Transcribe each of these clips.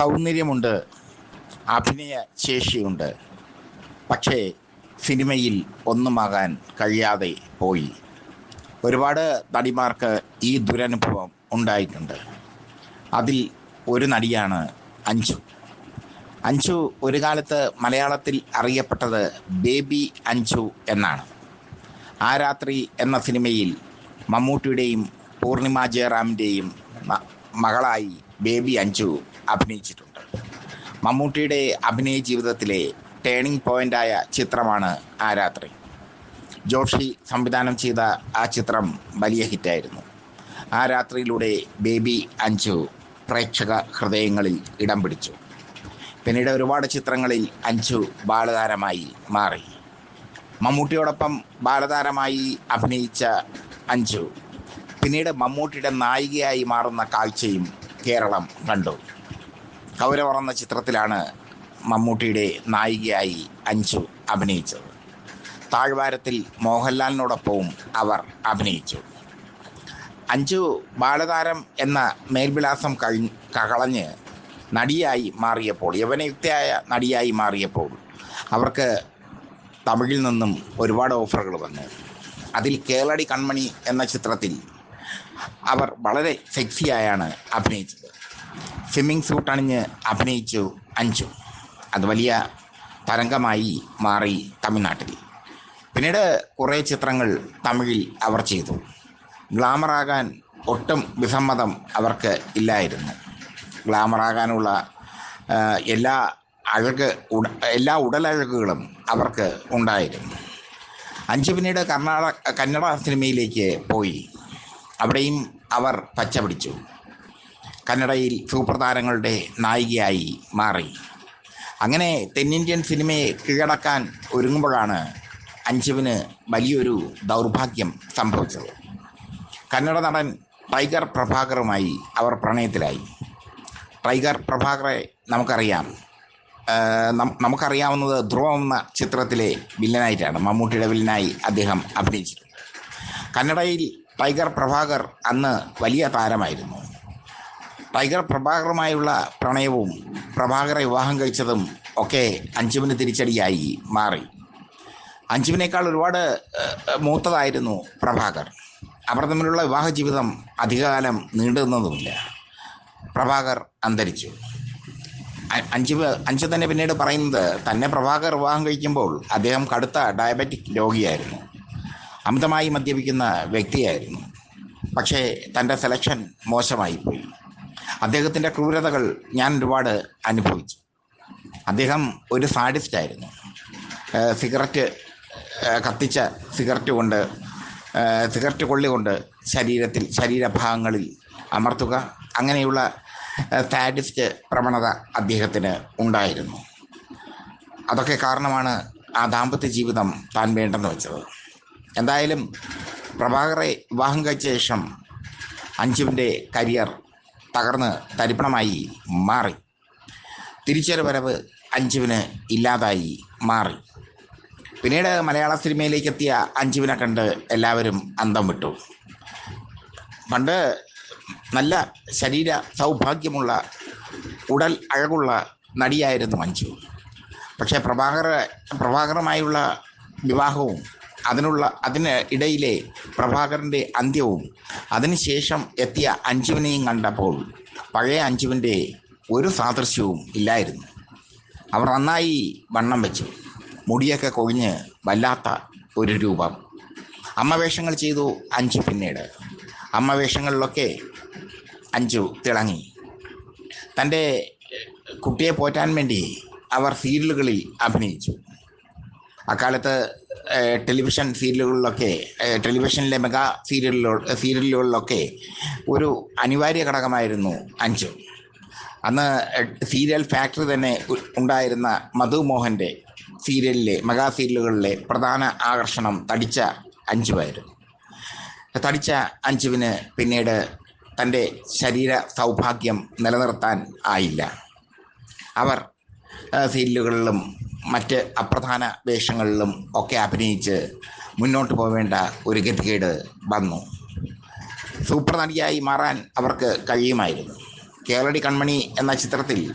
സൗന്ദര്യമുണ്ട് അഭിനയ ശേഷിയുണ്ട്. പക്ഷേ സിനിമയിൽ ഒന്നുമാകാൻ കഴിയാതെ പോയി. ഒരുപാട് നടിമാർക്ക് ഈ ദുരനുഭവം ഉണ്ടായിട്ടുണ്ട്. അതിൽ ഒരു നടിയാണ് അഞ്ചു അഞ്ചു ഒരു കാലത്ത് മലയാളത്തിൽ അറിയപ്പെട്ടത് ബേബി അഞ്ചു എന്നാണ്. ആ രാത്രി എന്ന സിനിമയിൽ മമ്മൂട്ടിയുടെയും പൂർണിമ ജയറാമിന്റെയും മകളായി ബേബി അഞ്ജു അഭിനയിച്ചിട്ടുണ്ട്. മമ്മൂട്ടിയുടെ അഭിനയ ജീവിതത്തിലെ ടേണിംഗ് പോയിന്റായ ചിത്രമാണ് ആ രാത്രി ജോഷി സംവിധാനം ചെയ്ത ആ ചിത്രം വലിയ ഹിറ്റായിരുന്നു ആ രാത്രിയിലൂടെ ബേബി അഞ്ജു പ്രേക്ഷക ഹൃദയങ്ങളിൽ ഇടം പിടിച്ചു. പിന്നീട് ഒരുപാട് ചിത്രങ്ങളിൽ അഞ്ജു ബാലതാരമായി മാറി. മമ്മൂട്ടിയോടൊപ്പം ബാലതാരമായി അഭിനയിച്ച അഞ്ജു പിന്നീട് മമ്മൂട്ടിയുടെ നായികയായി മാറുന്ന കാഴ്ചയും കേരളം കണ്ടു. കൗരവർ എന്ന ചിത്രത്തിലാണ് മമ്മൂട്ടിയുടെ നായികയായി അഞ്ചു അഭിനയിച്ചത്. താഴ്വാരത്തിൽ മോഹൻലാലിനോടൊപ്പവും അവർ അഭിനയിച്ചു. അഞ്ചു ബാലതാരം എന്ന മേൽവിലാസം കഴിഞ്ഞ് കളഞ്ഞ് നടിയായി മാറിയപ്പോൾ യവനയുക്തയായ നടിയായി മാറിയപ്പോൾ അവർക്ക് തമിഴിൽ നിന്നും ഒരുപാട് ഓഫറുകൾ വന്നു. അതിൽ കേളടി കൺമണി എന്ന ചിത്രത്തിൽ അവർ വളരെ സെക്സിയായാണ് അഭിനയിച്ചത്. സ്വിമ്മിങ് സൂട്ട് അണിഞ്ഞ് അഭിനയിച്ചു അഞ്ചു അത് വലിയ തരംഗമായി മാറി തമിഴ്നാട്ടിൽ. പിന്നീട് കുറേ ചിത്രങ്ങൾ തമിഴിൽ അവർ ചെയ്തു. ഗ്ലാമറാകാൻ ഒട്ടും വിസമ്മതം അവർക്ക് ഇല്ലായിരുന്നു. ഗ്ലാമറാകാനുള്ള എല്ലാ അഴക് ഉട എല്ലാ ഉടലഴകുകളും അവർക്ക് ഉണ്ടായിരുന്നു. അഞ്ച് പിന്നീട് കർണാടക കന്നഡ സിനിമയിലേക്ക് പോയി. അവിടെയും അവർ പച്ച പിടിച്ചു. കന്നഡയിൽ സൂപ്പർ താരങ്ങളുടെ നായികയായി മാറി. അങ്ങനെ തെന്നിന്ത്യൻ സിനിമയെ കീഴടക്കാൻ ഒരുങ്ങുമ്പോഴാണ് അഞ്ജുവിന് വലിയൊരു ദൗർഭാഗ്യം സംഭവിച്ചത്. കന്നഡ നടൻ ടൈഗർ പ്രഭാകറുമായി അവർ പ്രണയത്തിലായി. ടൈഗർ പ്രഭാകറെ നമുക്കറിയാം. നമുക്കറിയാവുന്നത് ധ്രുവം എന്ന ചിത്രത്തിലെ വില്ലനായിട്ടാണ്. മമ്മൂട്ടിയുടെ വില്ലനായി അദ്ദേഹം അഭിനയിച്ചിട്ടുണ്ട്. കന്നഡയിൽ ടൈഗർ പ്രഭാകർ അന്ന് വലിയ താരമായിരുന്നു. ടൈഗർ പ്രഭാകറുമായുള്ള പ്രണയവും പ്രഭാകറെ വിവാഹം കഴിച്ചതും ഒക്കെ അഞ്ജുവിന് തിരിച്ചടിയായി മാറി. അഞ്ജുവിനേക്കാൾ ഒരുപാട് മൂത്തതായിരുന്നു പ്രഭാകർ. അവർ തമ്മിലുള്ള വിവാഹ ജീവിതം അധികകാലം നീണ്ടു നിന്നതുമില്ല പ്രഭാകർ അന്തരിച്ചു. അഞ്ച് അഞ്ച് തന്നെ പിന്നീട് പറയുന്നത് തന്നെ പ്രഭാകർ വിവാഹം കഴിക്കുമ്പോൾ അദ്ദേഹം കടുത്ത ഡയബറ്റിക് രോഗിയായിരുന്നു. അമിതമായി മദ്യപിക്കുന്ന വ്യക്തിയായിരുന്നു. പക്ഷേ തന്റെ സെലക്ഷൻ മോശമായി പോയി അദ്ദേഹത്തിന്റെ ക്രൂരതകൾ ഞാൻ ഒരുപാട് അനുഭവിച്ചു. അദ്ദേഹം ഒരു സാഡിസ്റ്റായിരുന്നു സിഗരറ്റ് കത്തിച്ച സിഗരറ്റ് കൊണ്ട് സിഗരറ്റ് കൊള്ളി കൊണ്ട് ശരീരത്തിൽ ശരീരഭാഗങ്ങളിൽ അമർത്തുക അങ്ങനെയുള്ള സാഡിസ്റ്റ് പ്രവണത അദ്ദേഹത്തിന് ഉണ്ടായിരുന്നു. അതൊക്കെ കാരണമാണ് ആ ദാമ്പത്യ ജീവിതം താൻ വേണ്ടെന്ന് വെച്ചത്. എന്തായാലും പ്രഭാകറെ വിവാഹം കഴിച്ച ശേഷം അഞ്ജുവിന്റെ കരിയർ തകർന്ന് തരിപ്പണമായി മാറി. തിരിച്ചൊരു വരവ് അഞ്ജുവിന് ഇല്ലാതായി മാറി. പിന്നീട് മലയാള സിനിമയിലേക്ക് എത്തിയ അഞ്ജുവിനെ കണ്ട് എല്ലാവരും അന്തം വിട്ടു. പണ്ട് നല്ല ശരീര സൗഭാഗ്യമുള്ള ഉടൽ അഴകുള്ള നടിയായിരുന്നു അഞ്ജു. പക്ഷേ പ്രഭാകർ പ്രഭാകറുമായുള്ള വിവാഹവും അതിനുള്ള അതിന് ഇടയിലെ പ്രഭാകരന്റെ അന്ത്യവും അതിനുശേഷം എത്തിയ അഞ്ചുവിനെയും കണ്ടപ്പോൾ പഴയ അഞ്ചുവിന്റെ ഒരു സാദൃശ്യവും ഇല്ലായിരുന്നു. അവർ നന്നായി വണ്ണം വെച്ചു. മുടിയൊക്കെ കൊഴിഞ്ഞ് വല്ലാത്ത ഒരു രൂപം. അമ്മ വേഷങ്ങൾ ചെയ്തു അഞ്ചു പിന്നീട്. അമ്മ വേഷങ്ങളിലൊക്കെ അഞ്ചു തിളങ്ങി. തന്റെ കുട്ടിയെ പോറ്റാൻ വേണ്ടി അവർ സീരിയലുകളിൽ അഭിനയിച്ചു. അക്കാലത്ത് ടെലിവിഷൻ സീരിയലുകളിലൊക്കെ ടെലിവിഷനിലെ മെഗാ സീരിയലുകൾ സീരിയലുകളിലൊക്കെ ഒരു അനിവാര്യ ഘടകമായിരുന്നു അഞ്ചു. അന്ന് സീരിയൽ ഫാക്ടറി തന്നെ ഉണ്ടായിരുന്ന മധു മോഹന്റെ സീരിയലിലെ മെഗാ സീരിയലുകളിലെ പ്രധാന ആകർഷണം തടിച്ച അഞ്ചുവായിരുന്നു. തടിച്ച അഞ്ചുവിന് പിന്നീട് തന്റെ ശരീര സൗഭാഗ്യം നിലനിർത്താൻ ആയില്ല. അവർ സീരിയലുകളിലും മറ്റ് അപ്രധാന വേഷങ്ങളിലും ഒക്കെ അഭിനയിച്ച് മുന്നോട്ട് പോവേണ്ട ഒരു ഗതികേട് വന്നു. സൂപ്പർ നടിയായി മാറാൻ അവർക്ക് കഴിയുമായിരുന്നു. കേരളടി കൺമണി എന്ന ചിത്രത്തിൽ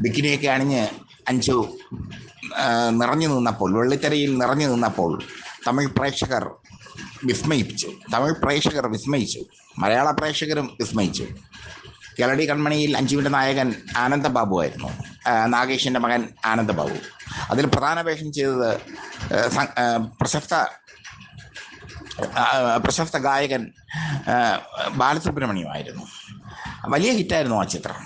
ബിക്കിനിയൊക്കെ അണിഞ്ഞ് അഞ്ചു നിറഞ്ഞു നിന്നപ്പോൾ വെള്ളിത്തിരയിൽ നിറഞ്ഞു നിന്നപ്പോൾ തമിഴ് പ്രേക്ഷകർ വിസ്മയിപ്പിച്ചു. തമിഴ് പ്രേക്ഷകർ വിസ്മയിച്ചു. മലയാള പ്രേക്ഷകരും വിസ്മയിച്ചു. കേരളടി കൺമണിയിൽ അഞ്ചുവിന്റെ നായകൻ ആനന്ദബാബു ആയിരുന്നു. നാഗേഷിന്റെ മകൻ ആനന്ദബാബു. അതിൽ പ്രധാന വേഷം ചെയ്തത് പ്രശസ്ത പ്രശസ്ത ഗായകൻ ബാലസുബ്രഹ്മണ്യമായിരുന്നു വലിയ ഹിറ്റായിരുന്നു ആ ചിത്രം.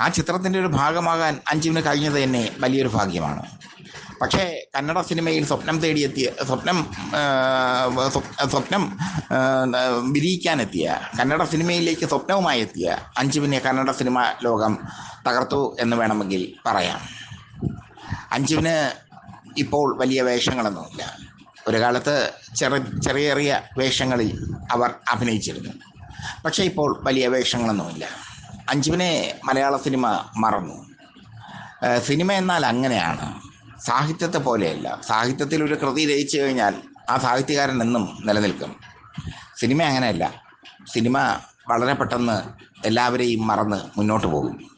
ആ ചിത്രത്തിന്റെ ഒരു ഭാഗമാകാൻ അഞ്ജുവിന് കഴിഞ്ഞത് തന്നെ വലിയൊരു ഭാഗ്യമാണ്. പക്ഷേ കന്നഡ സിനിമയിൽ സ്വപ്നം തേടിയെത്തിയ സ്വപ്നം സ്വപ്നം വിരിയിക്കാനെത്തിയ കന്നഡ സിനിമയിലേക്ക് സ്വപ്നവുമായി എത്തിയ അഞ്ചുവിനെ കന്നഡ സിനിമ ലോകം തകർത്തു എന്ന് വേണമെങ്കിൽ പറയാം. അഞ്ചുവിന് ഇപ്പോൾ വലിയ വേഷങ്ങളൊന്നുമില്ല. ഒരു കാലത്ത് ചെറു ചെറിയ ചെറിയ വേഷങ്ങളിൽ അവർ അഭിനയിച്ചിരുന്നു. പക്ഷേ ഇപ്പോൾ വലിയ വേഷങ്ങളൊന്നുമില്ല. അഞ്ജുവിനെ മലയാള സിനിമ മറന്നു. സിനിമ എന്നാൽ അങ്ങനെയാണ്. സാഹിത്യത്തെ പോലെയല്ല. സാഹിത്യത്തിൽ ഒരു കൃതി രചിച്ചു കഴിഞ്ഞാൽ ആ സാഹിത്യകാരൻ എന്നും നിലനിൽക്കും. സിനിമ അങ്ങനെയല്ല. സിനിമ വളരെ പെട്ടെന്ന് എല്ലാവരെയും മറന്ന് മുന്നോട്ട് പോകും.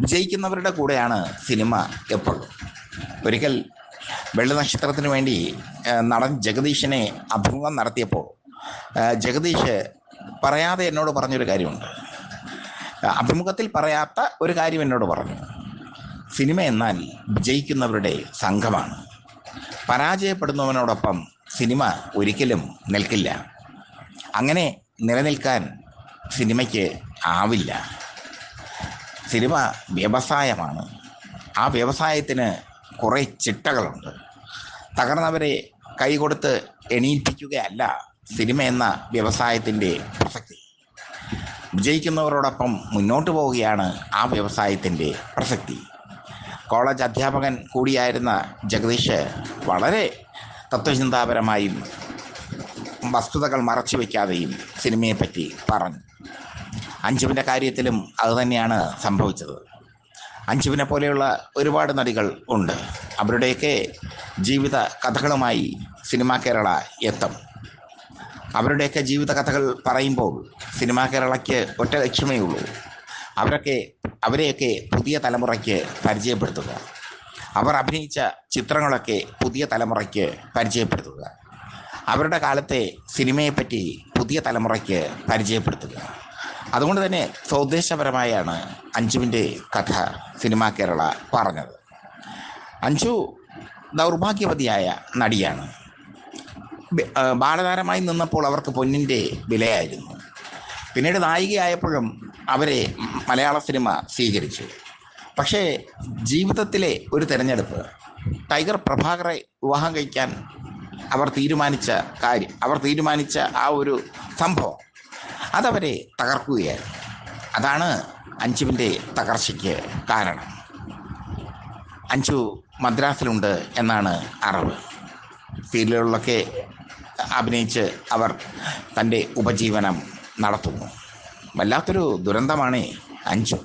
വിജയിക്കുന്നവരുടെ കൂടെയാണ് സിനിമ എപ്പോഴും. ഒരിക്കൽ വെള്ളി നക്ഷത്രത്തിന് വേണ്ടി നടൻ ജഗദീഷിനെ അഭിമുഖം നടത്തിയപ്പോൾ ജഗദീഷ് പറയാതെ എന്നോട് പറഞ്ഞൊരു കാര്യമുണ്ട്. അഭിമുഖത്തിൽ പറയാത്ത ഒരു കാര്യം എന്നോട് പറഞ്ഞു. സിനിമ എന്നാൽ വിജയിക്കുന്നവരുടെ സംഘമാണ്. പരാജയപ്പെടുന്നവനോടൊപ്പം സിനിമ ഒരിക്കലും നിൽക്കില്ല. അങ്ങനെ നിലനിൽക്കാൻ സിനിമയ്ക്ക് ആവില്ല. സിനിമ വ്യവസായമാണ്. ആ വ്യവസായത്തിന് കുറേ ചിട്ടകളുണ്ട്. തകർന്നവരെ കൈകൊടുത്ത് എണീപ്പിക്കുകയല്ല സിനിമ എന്ന വ്യവസായത്തിന്റെ പ്രസക്തി. വിജയിക്കുന്നവരോടൊപ്പം മുന്നോട്ട് പോവുകയാണ് ആ വ്യവസായത്തിന്റെ പ്രസക്തി. കോളേജ് അധ്യാപകൻ കൂടിയായിരുന്ന ജഗദീഷ് വളരെ തത്വചിന്താപരമായും വസ്തുതകൾ മറച്ചു വയ്ക്കാതെയും സിനിമയെപ്പറ്റി പറഞ്ഞു. അഞ്ജുവിന്റെ കാര്യത്തിലും അതുതന്നെയാണ് സംഭവിച്ചത്. അഞ്ജുവിനെ പോലെയുള്ള ഒരുപാട് നടികൾ ഉണ്ട്. അവരുടെയൊക്കെ ജീവിത കഥകളുമായി സിനിമാ കേരള എത്തും. അവരുടെയൊക്കെ ജീവിത കഥകൾ പറയുമ്പോൾ സിനിമാ കേരളയ്ക്ക് ഒറ്റ ലക്ഷ്യമേ ഉള്ളൂ. അവരൊക്കെ അവരെയൊക്കെ പുതിയ തലമുറയ്ക്ക് പരിചയപ്പെടുത്തുക. അവർ അഭിനയിച്ച ചിത്രങ്ങളൊക്കെ പുതിയ തലമുറയ്ക്ക് പരിചയപ്പെടുത്തുക. അവരുടെ കാലത്തെ സിനിമയെപ്പറ്റി പുതിയ തലമുറയ്ക്ക് പരിചയപ്പെടുത്തുക. അതുകൊണ്ട് തന്നെ സ്വദേശപരമായാണ് അഞ്ജുവിന്റെ കഥ സിനിമാ കേരള പറഞ്ഞത്. അഞ്ജു ദൗർഭാഗ്യവതിയായ നടിയാണ്. ബാലതാരമായി നിന്നപ്പോൾ അവർക്ക് പൊന്നിന്റെ വിലയായിരുന്നു. പിന്നീട് നായികയായപ്പോഴും അവരെ മലയാള സിനിമ സ്വീകരിച്ചു. പക്ഷേ ജീവിതത്തിലെ ഒരു തിരഞ്ഞെടുപ്പ് ടൈഗർ പ്രഭാകറെ വിവാഹം കഴിക്കാൻ അവർ തീരുമാനിച്ച കാര്യം അവർ തീരുമാനിച്ച ആ ഒരു സംഭവം അതവരെ തകർക്കുകയായിരുന്നു. അതാണ് അഞ്ചുവിന്റെ തകർച്ചയ്ക്ക് കാരണം. അഞ്ചു മദ്രാസിലുണ്ട് എന്നാണ് അറിവ്. സീരിയലുകളിലൊക്കെ അഭിനയിച്ച് അവർ തന്റെ ഉപജീവനം നടത്തുന്നു. വല്ലാത്തൊരു ദുരന്തമാണ് അഞ്ജു